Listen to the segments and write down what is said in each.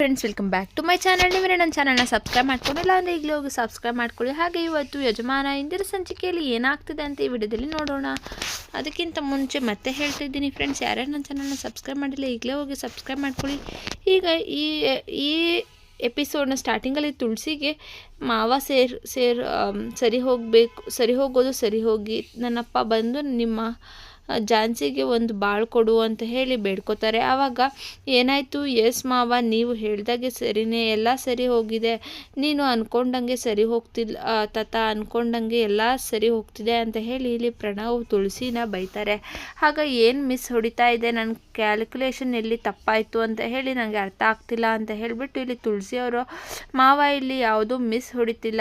Friends welcome back to my channel ನೀವೇ ನನ್ನ ಚಾನಲ್ನ ಸಬ್ಸ್ಕ್ರೈಬ್ ಮಾಡ್ಕೊಂಡಿಲ್ಲ ಅಂದರೆ ಈಗಲೇ ಹೋಗಿ ಸಬ್ಸ್ಕ್ರೈಬ್ ಮಾಡ್ಕೊಳ್ಳಿ. ಹಾಗೆ ಇವತ್ತು ಯಜಮಾನ ಇಂದಿರ ಸಂಚಿಕೆಯಲ್ಲಿ ಏನಾಗ್ತಿದೆ ಅಂತ ಈ ವಿಡಿಯೋದಲ್ಲಿ ನೋಡೋಣ. ಅದಕ್ಕಿಂತ ಮುಂಚೆ ಮತ್ತೆ ಹೇಳ್ತಿದ್ದೀನಿ ಫ್ರೆಂಡ್ಸ್ ಯಾರ್ಯಾರು ನನ್ನ ಚಾನಲ್ನ ಸಬ್ಸ್ಕ್ರೈಬ್ ಮಾಡಿಲ್ಲ, ಈಗಲೇ ಹೋಗಿ ಸಬ್ಸ್ಕ್ರೈಬ್ ಮಾಡ್ಕೊಳ್ಳಿ. ಈಗ ಈ ಈ ಎಪಿಸೋಡ್ನ ಸ್ಟಾರ್ಟಿಂಗಲ್ಲಿ ತುಳಸಿಗೆ ಮಾವ ಸೇರ್ ಸೇರ್ ಸರಿ ಹೋಗಬೇಕು, ಸರಿ ಹೋಗೋದು ಸರಿ ಹೋಗಿ ನನ್ನಪ್ಪ ಬಂದು ನಿಮ್ಮ ಝಾನ್ಸಿಗೆ ಒಂದು ಬಾಳು ಕೊಡು ಅಂತ ಹೇಳಿ ಬೇಡ್ಕೋತಾರೆ. ಆವಾಗ ಏನಾಯಿತು? ಎಸ್ ಮಾವ, ನೀವು ಹೇಳ್ದಾಗೆ ಸರಿನೇ, ಎಲ್ಲ ಸರಿ ಹೋಗಿದೆ. ನೀನು ಅಂದ್ಕೊಂಡಂಗೆ ಸರಿ ಹೋಗ್ತಿಲ್ಲ ತಾತ ಅಂದ್ಕೊಂಡಂಗೆ ಎಲ್ಲ ಸರಿ ಹೋಗ್ತಿದೆ ಅಂತ ಹೇಳಿ ಇಲ್ಲಿ ಪ್ರಣವ್ ತುಳಸಿನ ಬೈತಾರೆ. ಆಗ ಏನು ಮಿಸ್ ಹೊಡಿತಾ ಇದೆ? ನನ್ನ ಕ್ಯಾಲ್ಕುಲೇಷನ್ ಎಲ್ಲಿ ತಪ್ಪಾಯಿತು ಅಂತ ಹೇಳಿ ನನಗೆ ಅರ್ಥ ಆಗ್ತಿಲ್ಲ ಅಂತ ಹೇಳಿಬಿಟ್ಟು ಇಲ್ಲಿ ತುಳಸಿ ಅವರು, ಮಾವ, ಇಲ್ಲಿ ಯಾವುದೂ ಮಿಸ್ ಹೊಡಿತಿಲ್ಲ.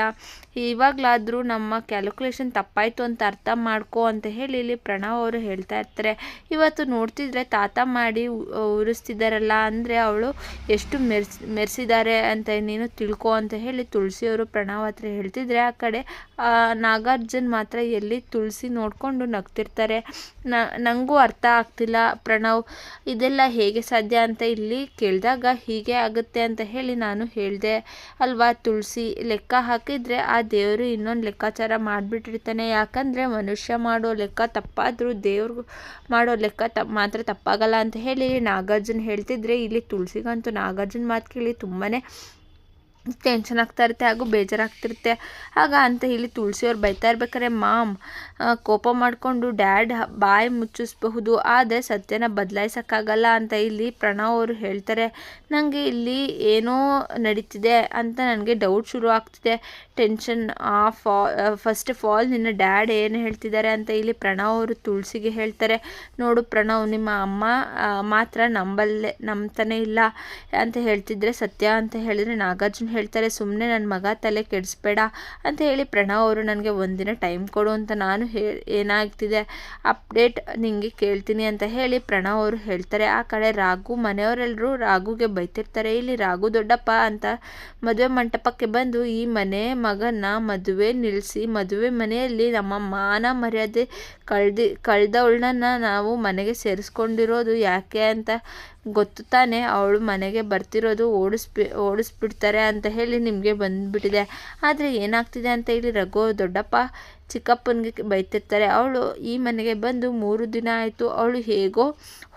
ಇವಾಗಲಾದರೂ ನಮ್ಮ ಕ್ಯಾಲ್ಕುಲೇಷನ್ ತಪ್ಪಾಯಿತು ಅಂತ ಅರ್ಥ ಮಾಡ್ಕೋ ಅಂತ ಹೇಳಿ ಇಲ್ಲಿ ಪ್ರಣವ್ ಅವರು ಹೇಳ್ತಾ ಇರ್ತಾರೆ. ಇವತ್ತು ನೋಡ್ತಿದ್ರೆ ತಾತ ಮಾಡಿ ಉರಿಸ್ತಿದ್ದಾರಲ್ಲ ಅಂದರೆ ಅವಳು ಎಷ್ಟು ಮೆರ್ಸ್ ಮೆರೆಸಿದ್ದಾರೆ ಅಂತ ನೀನು ತಿಳ್ಕೊ ಅಂತ ಹೇಳಿ ತುಳಸಿಯವರು ಪ್ರಣವ್ ಹತ್ರ ಹೇಳ್ತಿದ್ರೆ ಆ ಕಡೆ ನಾಗಾರ್ಜುನ್ ಮಾತ್ರ ಎಲ್ಲಿ ತುಳಸಿ ನೋಡಿಕೊಂಡು ನಗ್ತಿರ್ತಾರೆ. ನನಗೂ ಅರ್ಥ ಆಗ್ತಿಲ್ಲ ಪ್ರಣವ್, ಇದೆಲ್ಲ ಹೇಗೆ ಸಾಧ್ಯ ಅಂತ ಇಲ್ಲಿ ಕೇಳಿದಾಗ ಹೀಗೆ ಆಗುತ್ತೆ ಅಂತ ಹೇಳಿ ನಾನು ಹೇಳಿದೆ. ಅಲ್ವಾ ತುಳಸಿ, ಲೆಕ್ಕ ಹಾಕಿದರೆ ಆ ದೇವರು ಇನ್ನೊಂದು ಲೆಕ್ಕಾಚಾರ ಮಾಡಿಬಿಟ್ಟಿರ್ತಾನೆ. ಯಾಕಂದರೆ ಮನುಷ್ಯ ಮಾಡೋ ಲೆಕ್ಕ ತಪ್ಪಾದರೂ ಮಾಡೋ ಲೆಕ್ಕ ತಪ್ಪು ಮಾತ್ರ ತಪ್ಪಾಗಲ್ಲ ಅಂತ ಹೇಳಿ ನಾಗಾರ್ಜುನ್ ಹೇಳ್ತಿದ್ರೆ ಇಲ್ಲಿ ತುಳಸಿಗಂತೂ ನಾಗಾರ್ಜುನ್ ಮಾತು ಕೇಳಿ ತುಂಬಾ ಟೆನ್ಷನ್ ಆಗ್ತಾ ಇರುತ್ತೆ ಹಾಗೂ ಬೇಜಾರಾಗ್ತಿರುತ್ತೆ. ಆಗ ಅಂತ ಇಲ್ಲಿ ತುಳಸಿಯವ್ರು ಬೈತಾ ಇರ್ಬೇಕಾದ್ರೆ, ಮಾಮ್ ಕೋಪ ಮಾಡಿಕೊಂಡು ಡ್ಯಾಡ್ ಬಾಯಿ ಮುಚ್ಚಿಸ್ಬಹುದು, ಆದರೆ ಸತ್ಯನ ಬದಲಾಯಿಸೋಕ್ಕಾಗಲ್ಲ ಅಂತ ಇಲ್ಲಿ ಪ್ರಣವ್ ಅವರು ಹೇಳ್ತಾರೆ. ನನಗೆ ಇಲ್ಲಿ ಏನೋ ನಡೀತಿದೆ ಅಂತ ನನಗೆ ಡೌಟ್ ಶುರು ಆಗ್ತಿದೆ ಟೆನ್ಷನ್ ಆ ಫಾ ಫಸ್ಟ್ ಆಫ್ ಆಲ್ ನಿನ್ನ ಡ್ಯಾಡ್ ಏನು ಹೇಳ್ತಿದ್ದಾರೆ ಅಂತ ಇಲ್ಲಿ ಪ್ರಣವ್ ಅವರು ತುಳಸಿಗೆ ಹೇಳ್ತಾರೆ. ನೋಡು ಪ್ರಣವ್, ನಿಮ್ಮ ಅಮ್ಮ ಮಾತ್ರ ನಂಬಲ್ಲೇ, ನಂಬ್ತಾನೆ ಇಲ್ಲ ಅಂತ ಹೇಳ್ತಿದ್ರೆ ಸತ್ಯ ಅಂತ ಹೇಳಿದ್ರೆ ನಾಗಾರ್ಜುನ್ ಹೇಳ್ತಾರೆ. ಸುಮ್ಮನೆ ನನ್ನ ಮಗ ತಲೆ ಕೆಡಿಸ್ಬೇಡ ಅಂತ ಹೇಳಿ ಪ್ರಣವ್ ಅವರು ನನಗೆ ಒಂದಿನ ಟೈಮ್ ಕೊಡು ಅಂತ ನಾನು ಹೇ, ಏನಾಗ್ತಿದೆ? ಅಪ್ಡೇಟ್ ನಿಮಗೆ ಕೇಳ್ತೀನಿ ಅಂತ ಹೇಳಿ ಪ್ರಣವ್ ಅವರು ಹೇಳ್ತಾರೆ. ಆ ಕಡೆ ರಾಘು ಮನೆಯವರೆಲ್ಲರೂ ರಾಘುಗೆ ಬೈತಿರ್ತಾರೆ. ಇಲ್ಲಿ ರಾಘು ದೊಡ್ಡಪ್ಪ ಅಂತ ಮದುವೆ ಮಂಟಪಕ್ಕೆ ಬಂದು ಈ ಮನೆ ಮಗನ ಮದುವೆ ನಿಲ್ಲಿಸಿ ಮದುವೆ ಮನೆಯಲ್ಲಿ ನಮ್ಮ ಮಾನ ಮರ್ಯಾದೆ ಕಳ್ದು, ಕಳೆದವಳನ್ನ ನಾವು ಮನೆಗೆ ಸೇರಿಸ್ಕೊಂಡಿರೋದು ಯಾಕೆ ಅಂತ ಗೊತ್ತು ತಾನೇ, ಅವಳು ಮನೆಗೆ ಬರ್ತಿರೋದು ಓಡಿಸ್ಬಿ, ಓಡಿಸ್ಬಿಡ್ತಾರೆ ಅಂತ ಹೇಳಿ ನಿಮಗೆ ಬಂದುಬಿಟ್ಟಿದೆ. ಆದರೆ ಏನಾಗ್ತಿದೆ ಅಂತ ಹೇಳಿ ರಘು ದೊಡ್ಡಪ್ಪ ಚಿಕ್ಕಪ್ಪನಿಗೆ ಬೈತಿರ್ತಾರೆ. ಅವಳು ಈ ಮನೆಗೆ ಬಂದು ಮೂರು ದಿನ ಆಯಿತು, ಅವಳು ಹೇಗೋ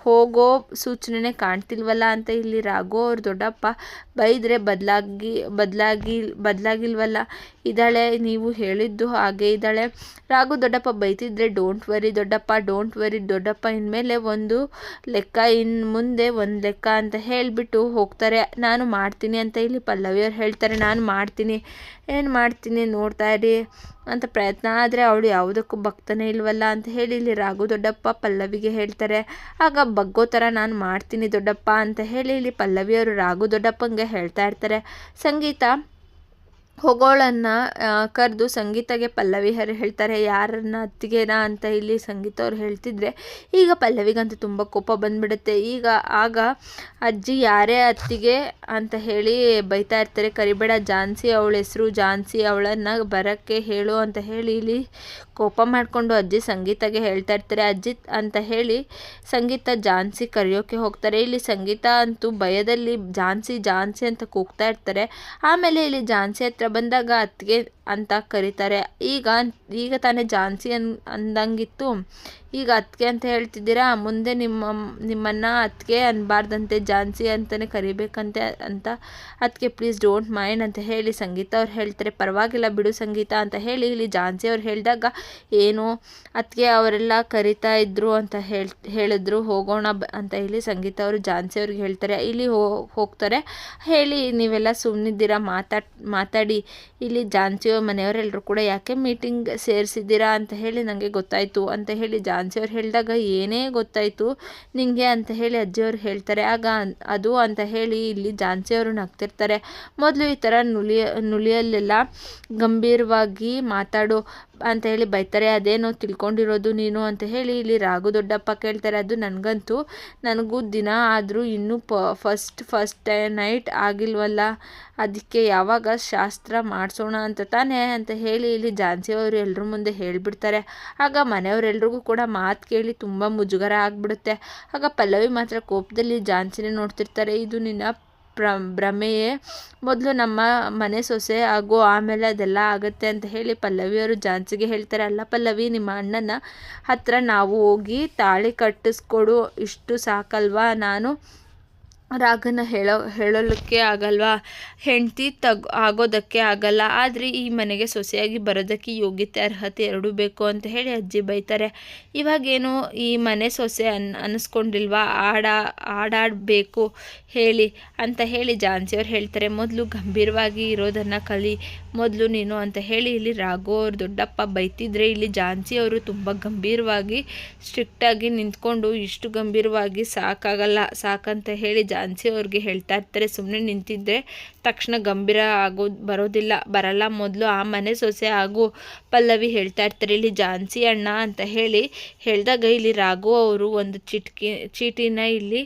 ಹೋಗೋ ಸೂಚನೆ ಕಾಣ್ತಿಲ್ವಲ್ಲ ಅಂತ ಇಲ್ಲಿ ರಾಘೋ ಅವ್ರ ದೊಡ್ಡಪ್ಪ ಬೈದರೆ ಬದಲಾಗಿ ಬದಲಾಗಿ, ಬದಲಾಗಿಲ್ವಲ್ಲ? ಇದ್ದಾಳೆ, ನೀವು ಹೇಳಿದ್ದು ಹಾಗೆ ಇದ್ದಾಳೆ. ರಾಘು ದೊಡ್ಡಪ್ಪ ಬೈತಿದ್ರೆ ಡೋಂಟ್ ವರಿ ದೊಡ್ಡಪ್ಪ ಡೋಂಟ್ ವರಿ ದೊಡ್ಡಪ್ಪ, ಇನ್ಮೇಲೆ ಒಂದು ಲೆಕ್ಕ ಇನ್ನು ಮುಂದೆ ಒಂದು ಲೆಕ್ಕ ಅಂತ ಹೇಳಿಬಿಟ್ಟು ಹೋಗ್ತಾರೆ. ನಾನು ಮಾಡ್ತೀನಿ ಅಂತ ಇಲ್ಲಿ ಪಲ್ಲವಿಯವ್ರು ಹೇಳ್ತಾರೆ. ನಾನು ಮಾಡ್ತೀನಿ. ಏನು ಮಾಡ್ತೀನಿ? ನೋಡ್ತಾ ಇರಿ ಅಂತ ಪ್ರಯತ್ನ. ಆದರೆ ಅವಳು ಯಾವುದಕ್ಕೂ ಬಗ್ತಾನೆ ಇಲ್ವಲ್ಲ ಅಂತ ಹೇಳಿ ಇಲ್ಲಿ ರಾಘು ದೊಡ್ಡಪ್ಪ ಪಲ್ಲವಿಗೆ ಹೇಳ್ತಾರೆ. ಆಗ ಬಗ್ಗೋ ಥರ ನಾನು ಮಾಡ್ತೀನಿ ದೊಡ್ಡಪ್ಪ ಅಂತ ಹೇಳಿ ಇಲ್ಲಿ ಪಲ್ಲವಿಯವರು ರಾಘು ದೊಡ್ಡಪ್ಪಂಗೆ ಹೇಳ್ತಾ ಇರ್ತಾರೆ. ಸಂಗೀತ ಹೊಗಳನ್ನ ಕರೆದು ಸಂಗೀತಗೆ ಪಲ್ಲವಿ ಹೇಳ್ತಾರೆ. ಯಾರನ್ನ ಅತ್ತಿಗೆನಾ ಅಂತ ಇಲ್ಲಿ ಸಂಗೀತ ಅವ್ರು ಹೇಳ್ತಿದ್ರೆ, ಈಗ ಪಲ್ಲವಿಗಂತೂ ತುಂಬ ಕೋಪ ಬಂದ್ಬಿಡುತ್ತೆ. ಈಗ ಆಗ ಅಜ್ಜಿ ಯಾರೇ ಅತ್ತಿಗೆ ಅಂತ ಹೇಳಿ ಬೈತಾ ಇರ್ತಾರೆ. ಕರಿಬೇಡ, ಜಾನ್ಸಿ ಅವಳ ಹೆಸರು, ಜಾನ್ಸಿ ಅವಳನ್ನು ಬರೋಕ್ಕೆ ಹೇಳು ಅಂತ ಹೇಳಿ ಇಲ್ಲಿ ಕೋಪ ಮಾಡಿಕೊಂಡು ಅಜ್ಜಿ ಸಂಗೀತಗೆ ಹೇಳ್ತಾ ಇರ್ತಾರೆ. ಅಜ್ಜಿ ಅಂತ ಹೇಳಿ ಸಂಗೀತ ಜಾನ್ಸಿ ಕರೆಯೋಕೆ ಹೋಗ್ತಾರೆ. ಇಲ್ಲಿ ಸಂಗೀತ ಅಂತೂ ಭಯದಲ್ಲಿ ಜಾನ್ಸಿ ಜಾನ್ಸಿ ಅಂತ ಕೂಗ್ತಾ ಇರ್ತಾರೆ. ಆಮೇಲೆ ಇಲ್ಲಿ ಜಾನ್ಸಿ ಹತ್ರ ಬಂದಾಗ ಅತ್ತಿಗೆ ಅಂತ ಕರೀತಾರೆ. ಈಗ ಈಗ ತಾನೇ ಜಾನ್ಸಿ ಅನ್, ಅಂದಂಗಿತ್ತು. ಈಗ ಅತ್ತಿಗೆ ಅಂತ ಹೇಳ್ತಿದ್ದೀರಾ? ಮುಂದೆ ನಿಮ್ಮ, ನಿಮ್ಮನ್ನು ಅತ್ತಿಗೆ ಅನ್ಬಾರ್ದಂತೆ ಜಾನ್ಸಿ ಅಂತಲೇ ಕರಿಬೇಕಂತೆ ಅಂತ ಅದಕ್ಕೆ ಪ್ಲೀಸ್ ಡೋಂಟ್ ಮೈಂಡ್ ಅಂತ ಹೇಳಿ ಸಂಗೀತ ಅವ್ರು ಹೇಳ್ತಾರೆ. ಪರವಾಗಿಲ್ಲ ಬಿಡು ಸಂಗೀತ ಅಂತ ಹೇಳಿ ಇಲ್ಲಿ ಜಾನ್ಸಿ ಅವ್ರು ಹೇಳಿದಾಗ ಏನು ಅದಕ್ಕೆ ಅವರೆಲ್ಲ ಕರಿತಾ ಇದ್ರು ಅಂತ ಹೇಳ್, ಹೇಳಿದ್ರು, ಹೋಗೋಣ ಅಂತ ಹೇಳಿ ಸಂಗೀತ ಅವರು ಜಾನ್ಸಿ ಅವ್ರಿಗೆ ಹೇಳ್ತಾರೆ. ಇಲ್ಲಿ ಹೋಗ್ತಾರೆ. ಹೇಳಿ ನೀವೆಲ್ಲ ಸುಮ್ಮನಿದ್ದೀರಾ ಮಾತಾಡ್, ಮಾತಾಡಿ. ಇಲ್ಲಿ ಜಾನ್ಸಿ ಮನೆಯವರೆಲ್ಲರೂ ಕೂಡ ಯಾಕೆ ಮೀಟಿಂಗ್ ಸೇರಿಸಿದ್ದೀರಾ ಅಂತ ಹೇಳಿ ನನಗೆ ಗೊತ್ತಾಯಿತು. ಅಂತ ಹೇಳಿ ಜಾನ್ಸಿ ಅವ್ರು ಹೇಳಿದಾಗ ಏನೇ ಗೊತ್ತಾಯಿತು ನಿಮಗೆ ಅಂತ ಹೇಳಿ ಅಜ್ಜಿಯವ್ರು ಹೇಳ್ತಾರೆ. ಆಗ ಅದು ಅಂತ ಹೇಳಿ ಇಲ್ಲಿ ಜಾನ್ಸಿ ಅವರು ನಗ್ತಿರ್ತಾರೆ. ಮೊದಲು ಈ ಥರ ನುಲಿಯ ನುಲಿಯಲ್ಲೆಲ್ಲ ಗಂಭೀರವಾಗಿ ಮಾತಾಡು ಅಂತ ಹೇಳಿ ಬೈತಾರೆ, ಅದೇನೋ ತಿಳ್ಕೊಂಡಿರೋದು ನೀನು ಅಂತ ಹೇಳಿ ಇಲ್ಲಿ ರಾಘು ದೊಡ್ಡಪ್ಪ ಕೇಳ್ತಾರೆ. ಅದು ನನಗಂತೂ ನನಗೂ ದಿನ ಆದರೂ ಇನ್ನೂ ಪ ಫಸ್ಟ್ ಫಸ್ಟ್ ನೈಟ್ ಆಗಿಲ್ವಲ್ಲ, ಅದಕ್ಕೆ ಯಾವಾಗ ಶಾಸ್ತ್ರ ಮಾಡಿಸೋಣ ಅಂತ ತಾನೇ ಅಂತ ಹೇಳಿ ಇಲ್ಲಿ ಜಾನ್ಸಿಯವರು ಎಲ್ಲರ ಮುಂದೆ ಹೇಳಿಬಿಡ್ತಾರೆ. ಆಗ ಮನೆಯವರೆಲ್ಲರಿಗೂ ಕೂಡ ಮಾತು ಕೇಳಿ ತುಂಬ ಮುಜುಗರ ಆಗಿಬಿಡುತ್ತೆ. ಆಗ ಪಲ್ಲವಿ ಮಾತ್ರ ಕೋಪದಲ್ಲಿ ಜಾನ್ಸಿನೇ ನೋಡ್ತಿರ್ತಾರೆ, ಇದು ನಿನ್ನ ಪ್ರ ಭ್ರಮೆಯೇ ಮೊದಲು ನಮ್ಮ ಮನೆ ಸೊಸೆ ಹಾಗೂ ಆಮೇಲೆ ಅದೆಲ್ಲ ಆಗುತ್ತೆ ಅಂತ ಹೇಳಿ ಪಲ್ಲವಿಯವರು ಜಾನ್ಸಿಗೆ ಹೇಳ್ತಾರೆ, ಅಲ್ಲ ಪಲ್ಲವಿ, ನಿಮ್ಮ ಅಣ್ಣನ ಹತ್ರ ನಾವು ಹೋಗಿ ತಾಳಿ ಕಟ್ಟಿಸ್ಕೊಡು, ಇಷ್ಟು ಸಾಕಲ್ವಾ? ನಾನು ರಾಗನ ಹೇಳೋ, ಹೇಳಲಿಕ್ಕೆ ಆಗಲ್ವ? ಹೆಂಡತಿ ತಗ್, ಆಗೋದಕ್ಕೆ ಆಗಲ್ಲ. ಆದರೆ ಈ ಮನೆಗೆ ಸೊಸೆಯಾಗಿ ಬರೋದಕ್ಕೆ ಯೋಗ್ಯತೆ, ಅರ್ಹತೆ ಎರಡೂ ಬೇಕು ಅಂತ ಹೇಳಿ ಅಜ್ಜಿ ಬೈತಾರೆ. ಇವಾಗೇನು ಈ ಮನೆ ಸೊಸೆ ಅನ್ ಅನ್ನಿಸ್ಕೊಂಡಿಲ್ವಾ ಆಡ, ಆಡಾಡಬೇಕು ಹೇಳಿ ಅಂತ ಹೇಳಿ ಜಾನ್ಸಿಯವ್ರು ಹೇಳ್ತಾರೆ. ಮೊದಲು ಗಂಭೀರವಾಗಿ ಇರೋದನ್ನು ಕಲಿ, ಮೊದಲು ನೀನು ಅಂತ ಹೇಳಿ ಇಲ್ಲಿ ರಾಘು ಅವ್ರು ದೊಡ್ಡಪ್ಪ ಬೈತಿದ್ರೆ ಇಲ್ಲಿ ಜಾನ್ಸಿಯವರು ತುಂಬ ಗಂಭೀರವಾಗಿ ಸ್ಟ್ರಿಕ್ಟಾಗಿ ನಿಂತ್ಕೊಂಡು ಇಷ್ಟು ಗಂಭೀರವಾಗಿ ಸಾಕಾಗಲ್ಲ, ಸಾಕಂತ ಹೇಳಿ ಝಾನ್ಸಿ ಅವ್ರಿಗೆ ಹೇಳ್ತಾ ಇರ್ತಾರೆ ಸುಮ್ಮನೆ ನಿಂತಿದ್ದರೆ ತಕ್ಷಣ ಗಂಭೀರ ಆಗೋದು ಬರೋದಿಲ್ಲ. ಬರಲ್ಲ, ಮೊದಲು ಆ ಮನೆ ಸೊಸೆ ಹಾಗೂ ಪಲ್ಲವಿ ಹೇಳ್ತಾ ಇರ್ತಾರೆ, ಇಲ್ಲಿ ಝಾನ್ಸಿ ಅಣ್ಣ ಅಂತ ಹೇಳಿ ಹೇಳಿದಾಗ ಇಲ್ಲಿ ರಾಘು ಅವರು ಒಂದು ಚಿಟ್ಕಿ, ಚೀಟಿನ ಇಲ್ಲಿ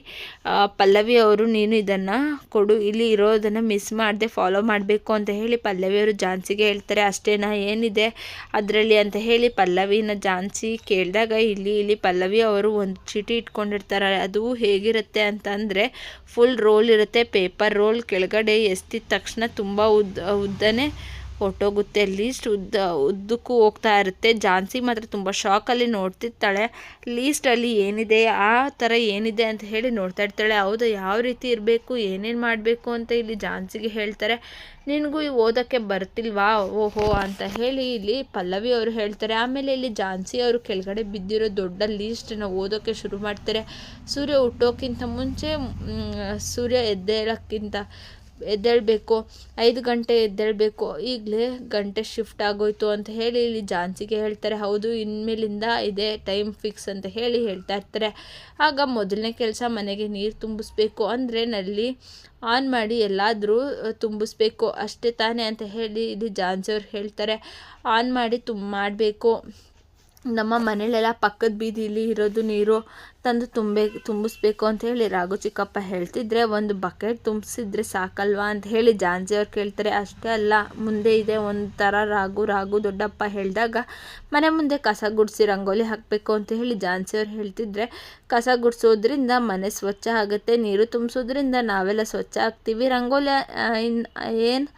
ಪಲ್ಲವಿ ಅವರು, ನೀನು ಇದನ್ನು ಕೊಡು, ಇಲ್ಲಿ ಇರೋದನ್ನು ಮಿಸ್ ಮಾಡದೆ ಫಾಲೋ ಮಾಡಬೇಕು ಅಂತ ಹೇಳಿ ಪಲ್ಲವಿ ಅವರು ಝಾನ್ಸಿಗೆ ಹೇಳ್ತಾರೆ, ಅಷ್ಟೇನಾ, ಏನಿದೆ ಅದರಲ್ಲಿ? ಅಂತ ಹೇಳಿ ಪಲ್ಲವಿನ ಝಾನ್ಸಿ ಕೇಳಿದಾಗ, ಇಲ್ಲಿ ಇಲ್ಲಿ ಪಲ್ಲವಿ ಅವರು ಒಂದು ಚೀಟಿ ಇಟ್ಕೊಂಡಿರ್ತಾರೆ, ಅದು ಹೇಗಿರುತ್ತೆ ಅಂತಂದರೆ ಫುಲ್ ರೋಲ್ ಇರುತ್ತೆ ಪೇಪರ್ ರೋಲ್ ಕೆಳಗಡೆ ಎಸ್ತಿದ ತಕ್ಷಣ ತುಂಬ ಉದ್ದ ಉದ್ದನೇ ಹೊಟ್ಟೋಗುತ್ತೆ ಲೀಸ್ಟ್ ಉದ್ದ, ಉದ್ದಕ್ಕೂ ಹೋಗ್ತಾ ಇರುತ್ತೆ. ಝಾನ್ಸಿ ಮಾತ್ರ ತುಂಬ ಶಾಕಲ್ಲಿ ನೋಡ್ತಿರ್ತಾಳೆ. ಲೀಸ್ಟಲ್ಲಿ ಏನಿದೆ, ಆ ಥರ ಏನಿದೆ ಅಂತ ಹೇಳಿ ನೋಡ್ತಾ ಇರ್ತಾಳೆ. ಹೌದು, ಯಾವ ರೀತಿ ಇರಬೇಕು, ಏನೇನು ಮಾಡಬೇಕು ಅಂತ ಇಲ್ಲಿ ಝಾನ್ಸಿಗೆ ಹೇಳ್ತಾರೆ. ನಿನಗೂ ಓದೋಕ್ಕೆ ಬರ್ತಿಲ್ವಾ? ಓಹೋ ಅಂತ ಹೇಳಿ ಇಲ್ಲಿ ಪಲ್ಲವಿ ಅವರು ಹೇಳ್ತಾರೆ. ಆಮೇಲೆ ಇಲ್ಲಿ ಜಾನ್ಸಿ ಅವರು ಕೆಳಗಡೆ ಬಿದ್ದಿರೋ ದೊಡ್ಡ ಲೀಸ್ಟನ್ನು ಓದೋಕ್ಕೆ ಶುರು ಮಾಡ್ತಾರೆ. ಸೂರ್ಯ ಹುಟ್ಟೋಕ್ಕಿಂತ ಮುಂಚೆ ಸೂರ್ಯ ಎದ್ದೇಳೋಕ್ಕಿಂತ ಎದ್ದೇಳಬೇಕು, ಐದು ಗಂಟೆ ಎದ್ದೇಳಬೇಕು, ಈಗಲೇ ಗಂಟೆ ಶಿಫ್ಟ್ ಆಗೋಯ್ತು ಅಂತ ಹೇಳಿ ಇಲ್ಲಿ ಝಾನ್ಸಿಗೆ ಹೇಳ್ತಾರೆ, ಹೌದು, ಇನ್ಮೇಲಿಂದ ಇದೆ ಟೈಮ್ ಫಿಕ್ಸ್ ಅಂತ ಹೇಳಿ ಹೇಳ್ತಾ ಇರ್ತಾರೆ. ಆಗ ಮೊದಲನೇ ಕೆಲಸ ಮನೆಗೆ ನೀರು ತುಂಬಿಸ್ಬೇಕು ಅಂದರೆ ನಲ್ಲಿ ಆನ್ ಮಾಡಿ ಎಲ್ಲಾದರೂ ತುಂಬಿಸ್ಬೇಕು, ಅಷ್ಟೇ ತಾನೇ ಅಂತ ಹೇಳಿ ಇಲ್ಲಿ ಝಾನ್ಸಿಯವ್ರು ಹೇಳ್ತಾರೆ. ಆನ್ ಮಾಡಿ ತುಂಬ ಮಾಡಬೇಕು. ನಮ್ಮ ಮನೇಲೆಲ್ಲ ಪಕ್ಕದ ಬೀದಿಲಿ ಇರೋದು ನೀರು ತಂದು ತುಂಬೆ, ತುಂಬಿಸ್ಬೇಕು ಅಂತ ಹೇಳಿ ರಾಘು ಚಿಕ್ಕಪ್ಪ ಹೇಳ್ತಿದ್ರೆ ಒಂದು ಬಕೆಟ್ ತುಂಬಿಸಿದ್ರೆ ಸಾಕಲ್ವಾ ಅಂತ ಹೇಳಿ ಅವ್ರು ಕೇಳ್ತಾರೆ. ಅಷ್ಟೇ ಅಲ್ಲ, ಮುಂದೆ ಇದೆ ಒಂದು ಥರ ರಾಗು ರಾಗು ದೊಡ್ಡಪ್ಪ ಹೇಳಿದಾಗ ಮನೆ ಮುಂದೆ ಕಸ ಗುಡಿಸಿ ರಂಗೋಲಿ ಹಾಕಬೇಕು ಅಂತ ಹೇಳಿ ಅವ್ರು ಹೇಳ್ತಿದ್ರೆ, ಕಸ ಗುಡಿಸೋದ್ರಿಂದ ಮನೆ ಸ್ವಚ್ಛ ಆಗುತ್ತೆ, ನೀರು ತುಂಬಿಸೋದ್ರಿಂದ ನಾವೆಲ್ಲ ಸ್ವಚ್ಛ ಆಗ್ತೀವಿ. ರಂಗೋಲಿ ಏನು?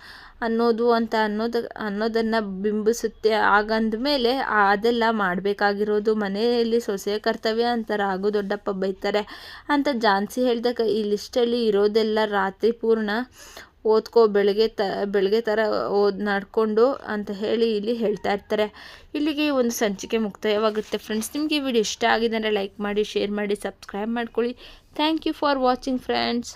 ಅನ್ನೋದು ಅಂತ ಅನ್ನೋದು, ಅನ್ನೋದನ್ನು ಬಿಂಬಿಸುತ್ತೆ. ಆಗಂದ ಮೇಲೆ ಅದೆಲ್ಲ ಮಾಡಬೇಕಾಗಿರೋದು. ಮನೆಯಲ್ಲಿ ಸೊಸೆ ಕರ್ತವ್ಯ ಅಂತ ರಾಘು ದೊಡ್ಡಪ್ಪ ಬೈತಾರೆ. ಅಂತ ಜಾನ್ಸಿ ಹೇಳಿದಾಗ ಈ ಲಿಸ್ಟಲ್ಲಿ ಇರೋದೆಲ್ಲ ರಾತ್ರಿ ಪೂರ್ಣ ಓದ್ಕೋ, ಬೆಳಗ್ಗೆ ತ, ಬೆಳಗ್ಗೆ ಥರ ಓದ್, ನಡ್ಕೊಂಡು ಅಂತ ಹೇಳಿ ಇಲ್ಲಿ ಹೇಳ್ತಾ ಇರ್ತಾರೆ. ಇಲ್ಲಿಗೆ ಒಂದು ಸಂಚಿಕೆ ಮುಕ್ತಾಯವಾಗುತ್ತೆ. ಫ್ರೆಂಡ್ಸ್ ನಿಮಗೆ ವಿಡಿಯೋ ಇಷ್ಟ ಆಗಿದೆ ಅಂದರೆ ಲೈಕ್ ಮಾಡಿ ಶೇರ್ ಮಾಡಿ ಸಬ್ಸ್ಕ್ರೈಬ್ ಮಾಡ್ಕೊಳ್ಳಿ. Thank you for watching friends